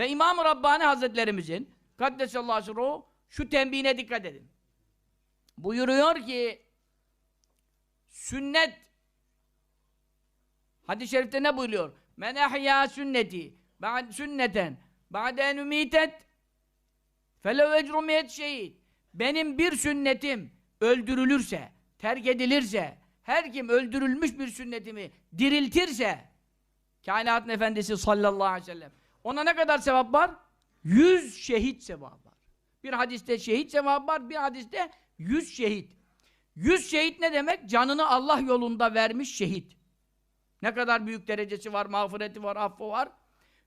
Ve İmam-ı Rabbani Hazretlerimizin Kaddesallahu sirruhu şu tembihine dikkat edin. Buyuruyor ki sünnet hadis-i şerifte ne buyuruyor? Men ehya sünneti ba'd sünneten ba'de en ümitet felev ecru miyet şehit benim bir sünnetim öldürülürse, terk edilirse, her kim öldürülmüş bir sünnetimi diriltirse, kainatın efendisi sallallahu aleyhi ve sellem, ona ne kadar sevap var? Yüz şehit sevabı var. Bir hadiste şehit sevabı var, bir hadiste yüz şehit. Yüz şehit ne demek? Canını Allah yolunda vermiş şehit. Ne kadar büyük derecesi var, mağfireti var, affı var.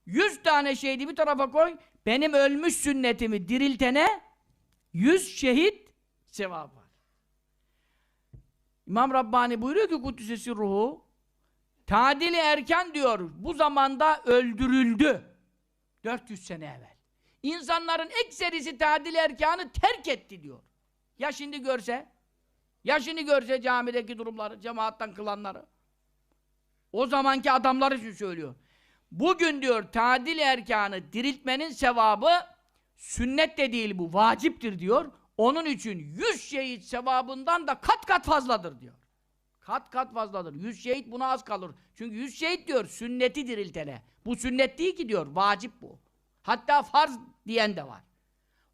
Yüz tane şehidi bir tarafa koy, benim ölmüş sünnetimi diriltene yüz şehit sevabı var. İmam Rabbani buyuruyor ki Kuddisesi ruhu tadili erken diyor bu zamanda öldürüldü. 400 sene evvel. İnsanların ekserisi tadil erkanı terk etti diyor. Ya şimdi görse ya şimdi görse camideki durumları, cemaattan kılanları. O zamanki adamlar için söylüyor. Bugün diyor tadil erkanı diriltmenin sevabı sünnet de değil bu, vaciptir diyor. Onun için yüz şehit sevabından da kat kat fazladır diyor. Kat kat fazladır. Yüz şehit buna az kalır. Çünkü yüz şehit diyor sünneti diriltene. Bu sünnet değil ki diyor, vacip bu. Hatta farz diyen de var.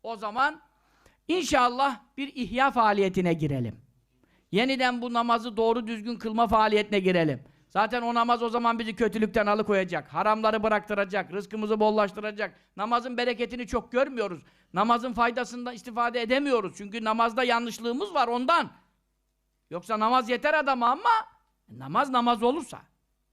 O zaman inşallah bir ihya faaliyetine girelim. Yeniden bu namazı doğru düzgün kılma faaliyetine girelim. Zaten o namaz o zaman bizi kötülükten alıkoyacak. Haramları bıraktıracak. Rızkımızı bollaştıracak. Namazın bereketini çok görmüyoruz. Namazın faydasından istifade edemiyoruz. Çünkü namazda yanlışlığımız var ondan. Yoksa namaz yeter adama ama namaz namaz olursa.